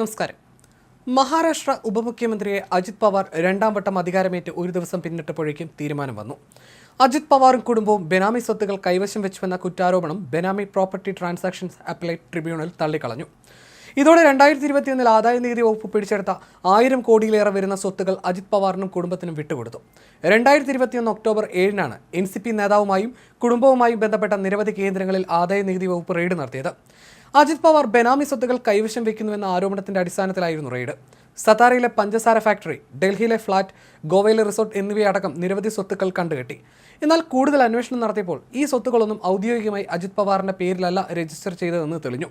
നമസ്കാരം. മഹാരാഷ്ട്ര ഉപമുഖ്യമന്ത്രിയെ അജിത് പവാർ രണ്ടാം വട്ടം അധികാരമേറ്റ് ഒരു ദിവസം പിന്നിട്ടപ്പോഴേക്കും തീരുമാനം വന്നു. അജിത് പവാറും കുടുംബവും ബെനാമി സ്വത്തുകൾ കൈവശം വെച്ചുവെന്ന കുറ്റാരോപണം benami property transactions appellate tribunal തള്ളിക്കളഞ്ഞു. ഇതോടെ രണ്ടായിരത്തി ഇരുപത്തിയൊന്നിൽ ആദായ നികുതി വകുപ്പ് പിടിച്ചെടുത്ത ആയിരം കോടിയിലേറെ വരുന്ന സ്വത്തുകൾ അജിത് പവാറിനും കുടുംബത്തിനും വിട്ടുകൊടുത്തു. രണ്ടായിരത്തി ഇരുപത്തിയൊന്ന് ഒക്ടോബർ ഏഴിനാണ് എൻ സി പി നേതാവുമായും കുടുംബവുമായും ബന്ധപ്പെട്ട നിരവധി കേന്ദ്രങ്ങളിൽ ആദായ നികുതി വകുപ്പ് റെയ്ഡ് നടത്തിയത്. അജിത് പവാർ ബെനാമി സ്വത്തുകൾ കൈവശം വയ്ക്കുന്നുവെന്ന ആരോപണത്തിന്റെ അടിസ്ഥാനത്തിലായിരുന്നു റെയ്ഡ്. സതാരയിലെ പഞ്ചസാര ഫാക്ടറി ഡൽഹിയിലെ ഫ്ളാറ്റ് ഗോവയിലെ റിസോർട്ട് എന്നിവയടക്കം നിരവധി സ്വത്തുക്കൾ കണ്ടുകെട്ടി. എന്നാൽ കൂടുതൽ അന്വേഷണം നടത്തിയപ്പോൾ ഈ സ്വത്തുക്കളൊന്നും ഔദ്യോഗികമായി അജിത് പവാറിന്റെ പേരിലല്ല രജിസ്റ്റർ ചെയ്തതെന്ന് തെളിഞ്ഞു.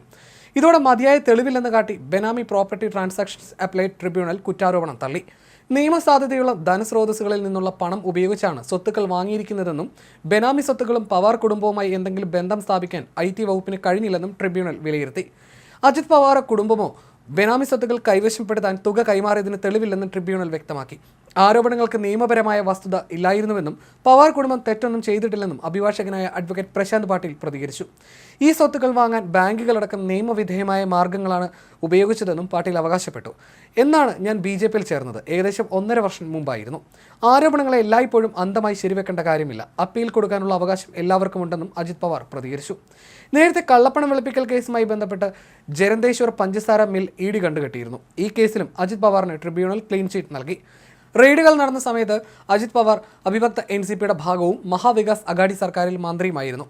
ഇതോടെ മതിയായ തെളിവില്ലെന്ന് കാട്ടി benami property transactions applied tribunal കുറ്റാരോപണം തള്ളി. നിയമസാധ്യതയുള്ള ധനസ്രോതസ്സുകളിൽ നിന്നുള്ള പണം ഉപയോഗിച്ചാണ് സ്വത്തുക്കൾ വാങ്ങിയിരിക്കുന്നതെന്നും ബെനാമി സ്വത്തുക്കളും പവാർ കുടുംബവുമായി എന്തെങ്കിലും ബന്ധം സ്ഥാപിക്കാൻ ഐ ടി വകുപ്പിന് കഴിഞ്ഞില്ലെന്നും ട്രിബ്യൂണൽ വിലയിരുത്തി. അജിത് പവാർ കുടുംബമോ ബെനാമി സ്വത്തുക്കൾ കൈവശപ്പെടുത്താൻ തുക കൈമാറിയതിന് തെളിവില്ലെന്ന് ട്രിബ്യൂണൽ വ്യക്തമാക്കി. ആരോപണങ്ങൾക്ക് നിയമപരമായ വസ്തുത ഇല്ലായിരുന്നുവെന്നും പവാർ കുടുംബം തെറ്റൊന്നും ചെയ്തിട്ടില്ലെന്നും അഭിഭാഷകനായ അഡ്വക്കേറ്റ് പ്രശാന്ത് പാട്ടീൽ പ്രതികരിച്ചു. ഈ സ്വത്തുക്കൾ വാങ്ങാൻ ബാങ്കുകളടക്കം നിയമവിധേയമായ മാർഗങ്ങളാണ് ഉപയോഗിച്ചതെന്നും പാട്ടീൽ അവകാശപ്പെട്ടു. എന്നാണ് ഞാൻ ബി ജെ പിയിൽ ചേർന്നത്. ഏകദേശം ഒന്നര വർഷം മുമ്പായിരുന്നു. ആരോപണങ്ങളെ എല്ലായ്പ്പോഴും അന്തമായി ശരിവെക്കേണ്ട കാര്യമില്ല. അപ്പീൽ കൊടുക്കാനുള്ള അവകാശം എല്ലാവർക്കും ഉണ്ടെന്നും അജിത് പവാർ പ്രതികരിച്ചു. നേരത്തെ കള്ളപ്പണം വെളുപ്പിക്കൽ കേസുമായി ബന്ധപ്പെട്ട് ജരന്തേശ്വർ പഞ്ചസാര മിൽ ഇ ഡി കണ്ടുകെട്ടിയിരുന്നു. ഈ കേസിലും അജിത് പവാറിന് ട്രിബ്യൂണൽ ക്ലീൻ ചീറ്റ് നൽകി. റെയ്ഡുകൾ നടന്ന സമയത്ത് അജിത് പവാർ അഭിഭക്ത എൻ സി പിയുടെ ഭാഗവും മഹാവികാസ് അഗാഡി സർക്കാരിൽ മന്ത്രിയുമായിരുന്നു.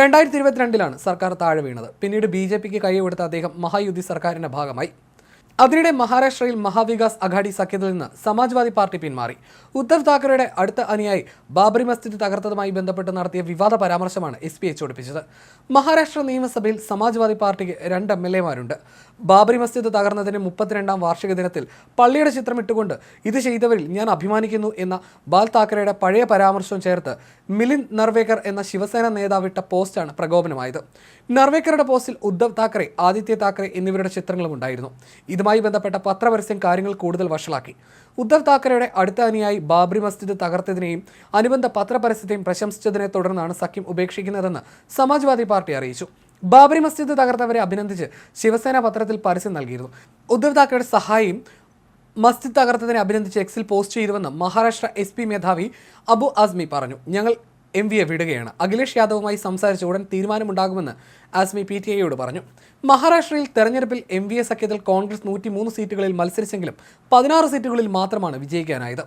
രണ്ടായിരത്തി ഇരുപത്തിരണ്ടിലാണ് സർക്കാർ താഴെ വീണത്. പിന്നീട് ബി ജെ പിക്ക് കൈകൊടുത്ത അദ്ദേഹം മഹായുദ്ധി സർക്കാരിന്റെ ഭാഗമായി. അതിനിടെ മഹാരാഷ്ട്രയിൽ മഹാവികാസ് അഘാഡി സഖ്യത്തിൽ നിന്ന് സമാജ്വാദി പാർട്ടി പിന്മാറി. ഉദ്ധവ് താക്കറെയുടെ അടുത്ത അനുയായി ബാബറി മസ്ജിദ് തകർത്തതുമായി ബന്ധപ്പെട്ട് നടത്തിയ വിവാദ പരാമർശമാണ് എസ് പി ചൊടിപ്പിച്ചത്. മഹാരാഷ്ട്ര നിയമസഭയിൽ സമാജ്വാദി പാർട്ടിക്ക് രണ്ട് എം എൽ എമാരുണ്ട് ബാബറി മസ്ജിദ് തകർന്നതിന് മുപ്പത്തിരണ്ടാം വാർഷിക ദിനത്തിൽ പള്ളിയുടെ ചിത്രം ഇട്ടുകൊണ്ട് ഇത് ചെയ്തവരിൽ ഞാൻ അഭിമാനിക്കുന്നു എന്ന ബാൽ താക്കറെയുടെ പഴയ പരാമർശവും ചേർത്ത് മിലിൻ നർവേക്കർ എന്ന ശിവസേന നേതാവിട്ട പോസ്റ്റാണ് പ്രകോപനമായത്. നർവേക്കറുടെ പോസ്റ്റിൽ ഉദ്ധവ് താക്കറെ ആദിത്യ താക്കറെ എന്നിവരുടെ ചിത്രങ്ങളും ഉണ്ടായിരുന്നു. ഇതുമായി ബന്ധപ്പെട്ട പത്രപരസ്യം കാര്യങ്ങൾ കൂടുതൽ വഷളാക്കി. ഉദ്ധവ് താക്കറെയുടെ അടുത്ത അനുയായി ബാബറി മസ്ജിദ് തകർത്തതിനെയും അനുബന്ധ പത്രപരസ്യത്തെയും പ്രശംസിച്ചതിനെ തുടർന്നാണ് സഖ്യം ഉപേക്ഷിക്കുന്നതെന്ന് സമാജ്വാദി പാർട്ടി അറിയിച്ചു. ബാബ്രി മസ്ജിദ് തകർത്തവരെ അഭിനന്ദിച്ച് ശിവസേന പത്രത്തിൽ പരസ്യം നൽകിയിരുന്നു. ഉദ്ധവ് താക്കറെയുടെ സഹായിയും മസ്ജിദ് തകർത്തതിനെ അഭിനന്ദിച്ച് എക്സിൽ പോസ്റ്റ് ചെയ്തുവെന്ന് മഹാരാഷ്ട്ര എസ് മേധാവി അബു ആസ്മി പറഞ്ഞു. ഞങ്ങൾ എം വിയെ വിടുകയാണ്. അഖിലേഷ് യാദവുമായി സംസാരിച്ച ഉടൻ തീരുമാനമുണ്ടാകുമെന്ന് ആസ്മി പി ടി ഐയോട് പറഞ്ഞു. മഹാരാഷ്ട്രയിൽ തെരഞ്ഞെടുപ്പിൽ എം വി എ സഖ്യത്തിൽ കോൺഗ്രസ് നൂറ്റി മൂന്ന് സീറ്റുകളിൽ മത്സരിച്ചെങ്കിലും പതിനാറ് സീറ്റുകളിൽ മാത്രമാണ് വിജയിക്കാനായത്.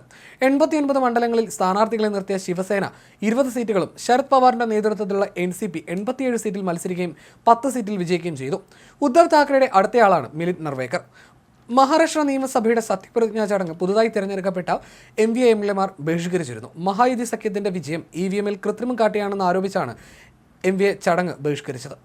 എൺപത്തിയൊൻപത് മണ്ഡലങ്ങളിൽ സ്ഥാനാർത്ഥികളെ നിർത്തിയ ശിവസേന ഇരുപത് സീറ്റുകളും ശരത് പവാറിന്റെ നേതൃത്വത്തിലുള്ള എൻ സി പി എൺപത്തിയേഴ് സീറ്റിൽ മത്സരിക്കുകയും പത്ത് സീറ്റിൽ വിജയിക്കുകയും ചെയ്തു. ഉദ്ധവ് താക്കറെയുടെ അടുത്തയാളാണ് മിലിന്ദ് നർവേക്കർ. മഹാരാഷ്ട്ര നിയമസഭയുടെ സത്യപ്രതിജ്ഞാ ചടങ്ങ് പുതുതായി തിരഞ്ഞെടുക്കപ്പെട്ട എം വി എം എൽ എമാർ ബഹിഷ്കരിച്ചിരുന്നു. മഹായുതി സഖ്യത്തിന്റെ വിജയം ഇ വി എമ്മിൽ കൃത്രിമം കാട്ടിയാണെന്ന് ആരോപിച്ചാണ് എം വി എ ചടങ്ങ് ബഹിഷ്കരിച്ചത്.